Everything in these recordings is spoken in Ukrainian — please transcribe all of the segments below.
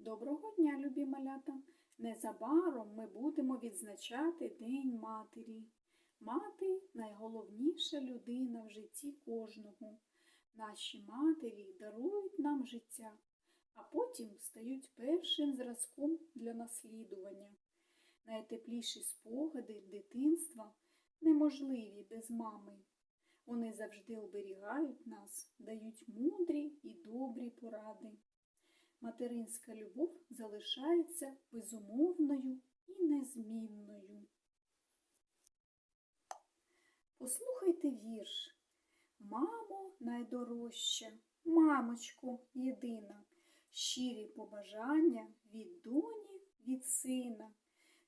Доброго дня, любі малята! Незабаром ми будемо відзначати День матері. Мати найголовніша людина в житті кожного. Наші матері дарують нам життя, а потім стають першим зразком для наслідування. Найтепліші спогади дитинства неможливі без мами. Вони завжди оберігають нас, дають мудрі і добрі поради. Материнська любов залишається безумовною і незмінною. Послухайте вірш. Мамо найдорожча, мамочко єдина, щирі побажання від доні, від сина.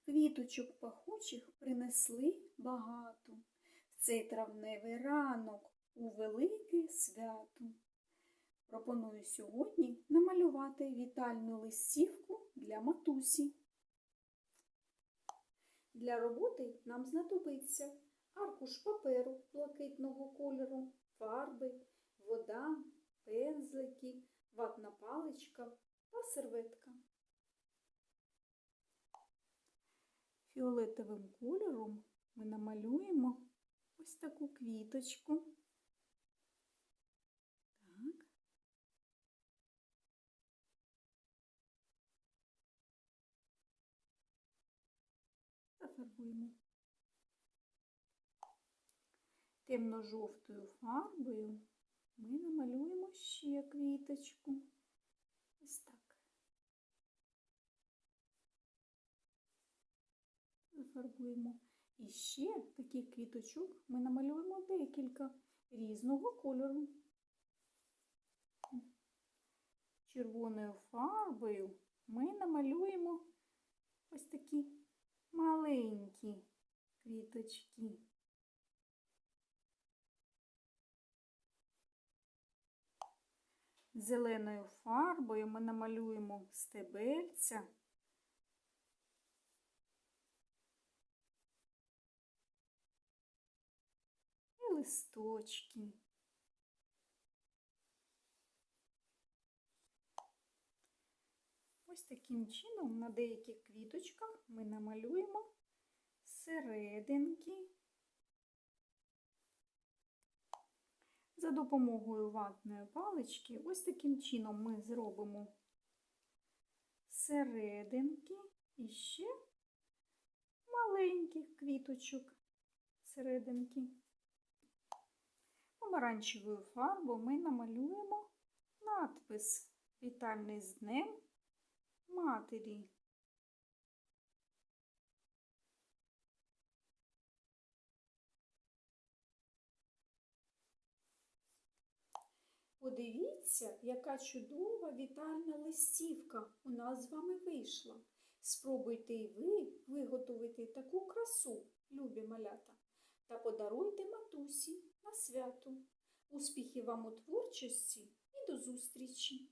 Квіточок пахучих принесли багато. В цей травневий ранок у велике свято. Пропоную сьогодні намалювати вітальну листівку для матусі. Для роботи нам знадобиться аркуш паперу блакитного кольору, фарби, вода, пензлики, ватна паличка та серветка. Фіолетовим кольором ми намалюємо ось таку квіточку. Так. Зафарбуємо. Темно-жовтою фарбою ми намалюємо ще квіточку. Ось так. Зафарбуємо. І ще таких квіточок ми намалюємо декілька різного кольору. Червоною фарбою ми намалюємо ось такі маленькі квіточки. Зеленою фарбою ми намалюємо стебельця. І листочки. Ось таким чином на деяких квіточках ми намалюємо серединки. За допомогою ватної палички ось таким чином ми зробимо серединки і ще маленьких квіточок серединки. Помаранчевою фарбою ми намалюємо надпис Вітальний з днем матері. Подивіться, яка чудова вітальна листівка у нас з вами вийшла. Спробуйте і ви виготовити таку красу, любі малята, та подаруйте матусі на свято. Успіхів вам у творчості і до зустрічі!